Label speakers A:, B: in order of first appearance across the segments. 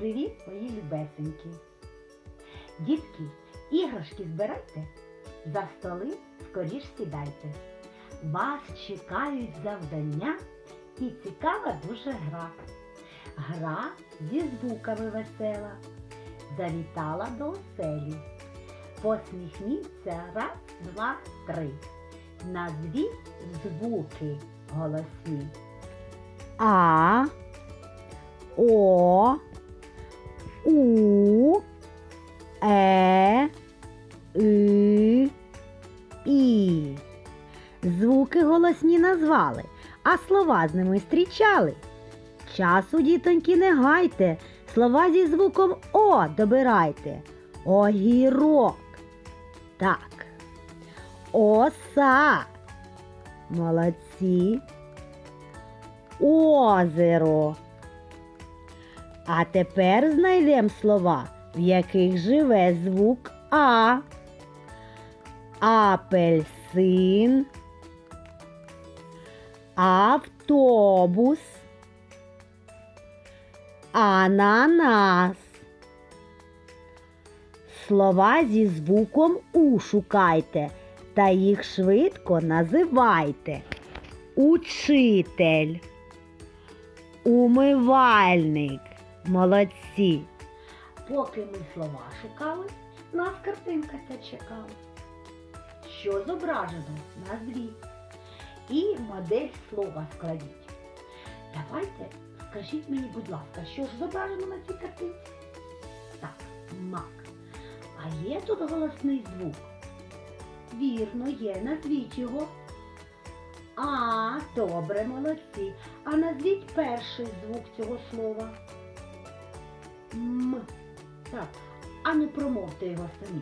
A: Привіт, мої любесенькі! Дітки, іграшки збирайте, за столи скоріш сідайте. Вас чекають завдання і цікава дуже гра. Гра зі звуками весела. Завітала до оселі. Посміхніться раз, два, три. Назвіть звуки голосні.
B: А, О, У, Е, И. Звуки голосні назвали, а слова з ними зустрічали. Часу, дітоньки, не гайте, слова зі звуком О добирайте. Огірок. Так. Оса. Молодці озеро. А тепер знайдемо слова, в яких живе звук А. Апельсин, автобус, ананас. Слова зі звуком У шукайте та їх швидко називайте. Учитель, умивальник. Молодці.
A: Поки ми слова шукали, нас картинка ця чекала. Що зображено? Назвіть. І модель слова складіть. Давайте скажіть мені, будь ласка, що ж зображено на цій картинці? Так, мак. А є тут голосний звук? Вірно, є. Назвіть його. А, добре, молодці. А назвіть перший звук цього слова. М. Так, а не промовте його самі.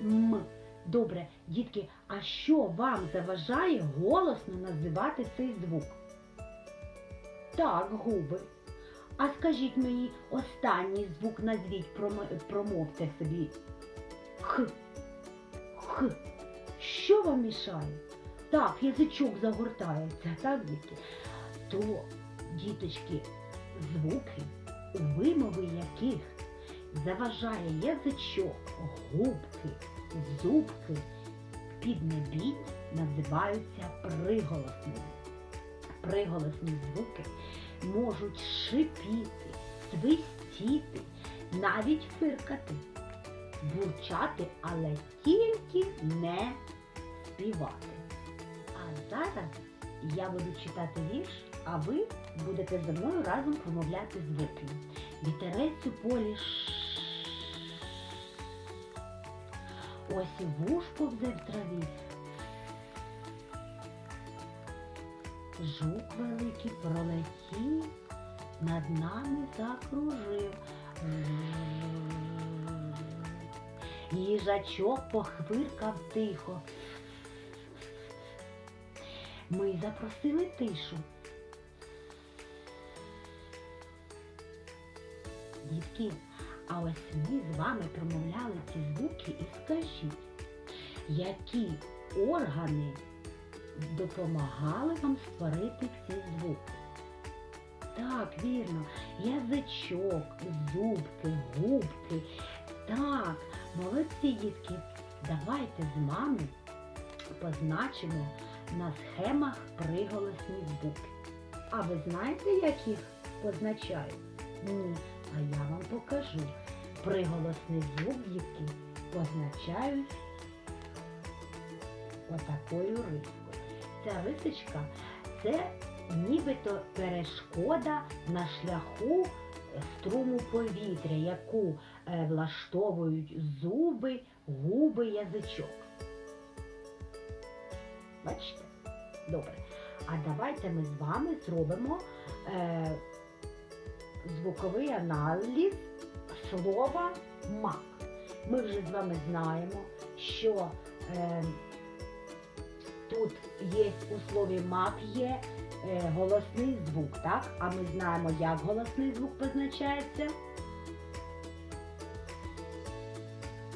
A: М. Добре, дітки, а що вам заважає голосно називати цей звук? Так, губи. А скажіть мені останній звук назвіть, промовте собі. Х. Х. Що вам мішає? Так, язичок загортається, так, дітки? То, діточки, звуки, у вимови яких заважає язичок, губки, зубки, піднебінь називаються приголосними. Приголосні звуки можуть шипіти, свистіти, навіть фиркати, бурчати, але тільки не співати. А зараз я буду читати вірш, а ви будете зі мною разом промовляти звуки. Вітерець у полі ш. Ось і взе в траві. Жук великий пролетів, над нами закружив. Їжачок похвиркав тихо. Ми запросили тишу. Дітки, а ось ми з вами промовляли ці звуки і скажіть, які органи допомагали вам створити ці звуки? Так, вірно, язичок, зубки, губки. Так, молодці дітки, давайте з вами позначимо на схемах приголосні звуки. А ви знаєте, як їх позначають? Ні, а я вам покажу. Приголосний звук, дітки, позначають отакою рискою. Ця рисочка це нібито перешкода на шляху струму повітря, яку е, влаштовують зуби, губи, язичок. Бачите? Добре. А давайте ми з вами зробимо е, звуковий аналіз слова мак. Ми вже з вами знаємо, що е, тут є у слові мак є е, голосний звук, так? А ми знаємо, як голосний звук позначається.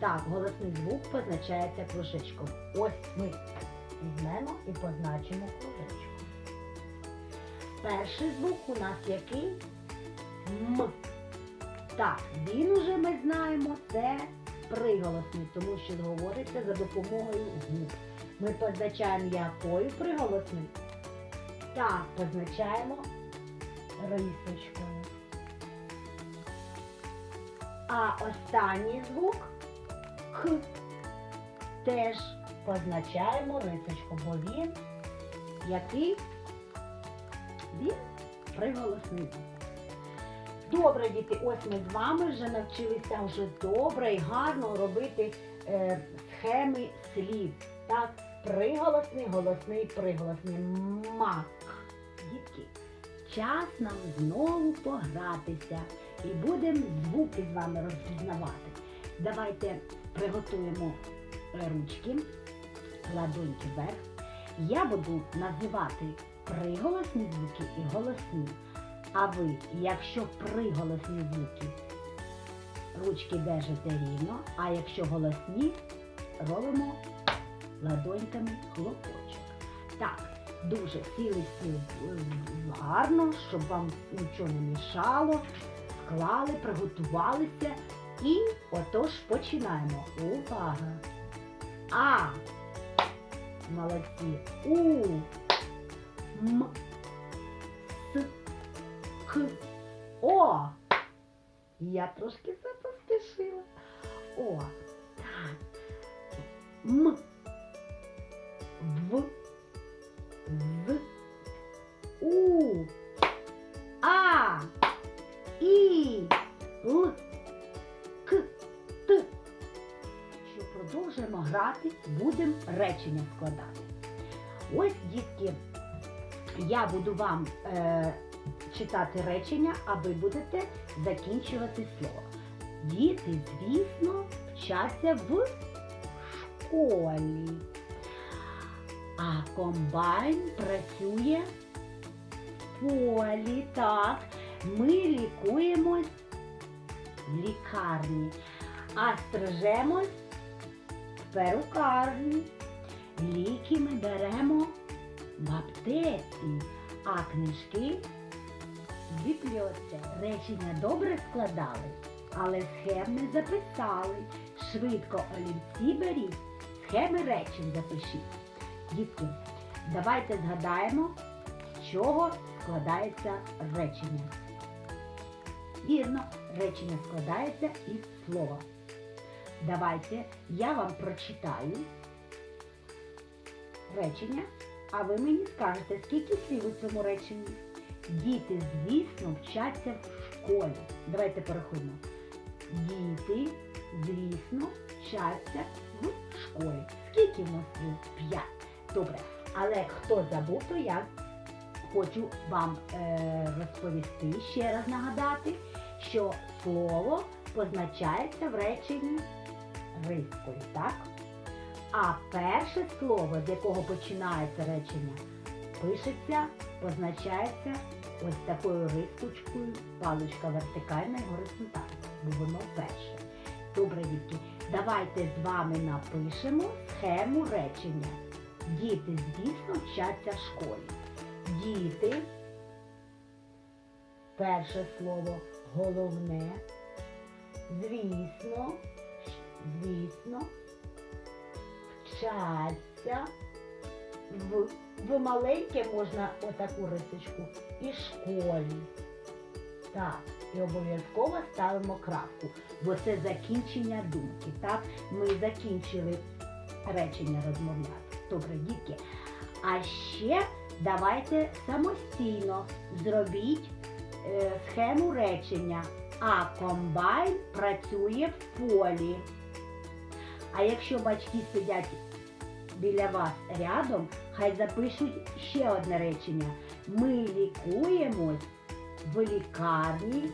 A: Так, голосний звук позначається кружечком. Ось ми візьмемо і позначимо кружечком. Перший звук у нас який? М. Так, він уже ми знаємо, це приголосний, тому що говориться за допомогою губ. Ми позначаємо якою приголосною? Так, позначаємо рисочкою. А останній звук Х теж позначаємо рисочку, бо він який? Він приголосний. Добре, діти, ось ми з вами вже навчилися вже добре і гарно робити е, схеми слів. Так, приголосний, голосний, приголосний. Мак. Дітки, час нам знову погратися і будемо звуки з вами розпізнавати. Давайте приготуємо е, ручки, ладоньки вверх. Я буду називати приголосні звуки і голосні. А ви, якщо приголосні звуки, ручки держите рівно, а якщо голосні, робимо ладоньками хлопочок. Так, дуже сіли сіли е, гарно, щоб вам нічого не мішало. Склали, приготувалися і отож починаємо. Увага! А. Молодці. У. М. О. Я трошки запоспішила. О. Так. М. В. З. У. А. І. Л. К. Т. Що продовжуємо грати, будемо речення складати. Ось, дітки, я буду вам е, читати речення, а ви будете закінчувати слово. Діти, звісно, вчаться в школі. А комбайн працює в полі. Так, ми лікуємось в лікарні, а стрижемось в перукарні. Ліки ми беремо в аптеці, а книжки в. Речення добре складали, але схем не записали. Швидко олівці беріть, схеми речень запишіть. Дітки, давайте згадаємо, з чого складається речення. Вірно, речення складається із слова. Давайте я вам прочитаю речення, а ви мені скажете, скільки слів у цьому реченні. Діти, звісно, вчаться в школі. Давайте порахуємо. Діти, звісно, вчаться в школі. Скільки в нас слів? П'ять. Добре. Але хто забув, то я хочу вам е, розповісти, ще раз нагадати, що слово позначається в реченні рискою, так? А перше слово, з якого починається речення, пишеться, позначається такою рисочкою, паличка вертикальна і горизонтальна, бо воно перше. Добре, дітки, давайте з вами напишемо схему речення. Діти, звісно, вчаться в школі. Діти, перше слово головне, звісно, звісно, вчаться. В, в маленьке можна отаку рисочку і школі. Так, і обов'язково ставимо крапку, бо це закінчення думки. Так, ми закінчили речення розмовляти. Добре, дітки. А ще давайте самостійно зробіть е, схему речення. А комбайн працює в полі. А якщо батьки сидять біля вас рядом, хай запишуть ще одне речення. Ми лікуємось в лікарні,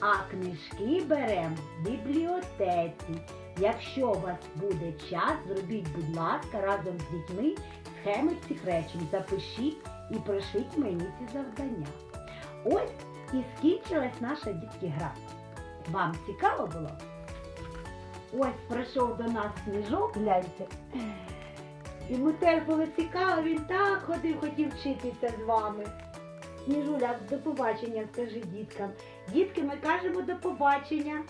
A: а книжки беремо в бібліотеці. Якщо у вас буде час, зробіть, будь ласка, разом з дітьми схеми цих речень. Запишіть і пришліть мені ці завдання. Ось і скінчилась наша дітки гра. Вам цікаво було? Ось прийшов до нас сніжок, гляньте. Йому теж було цікаво, він так ходив, хотів вчитися з вами. Сніжуля, до побачення, скажи діткам. Дітки, ми кажемо до побачення.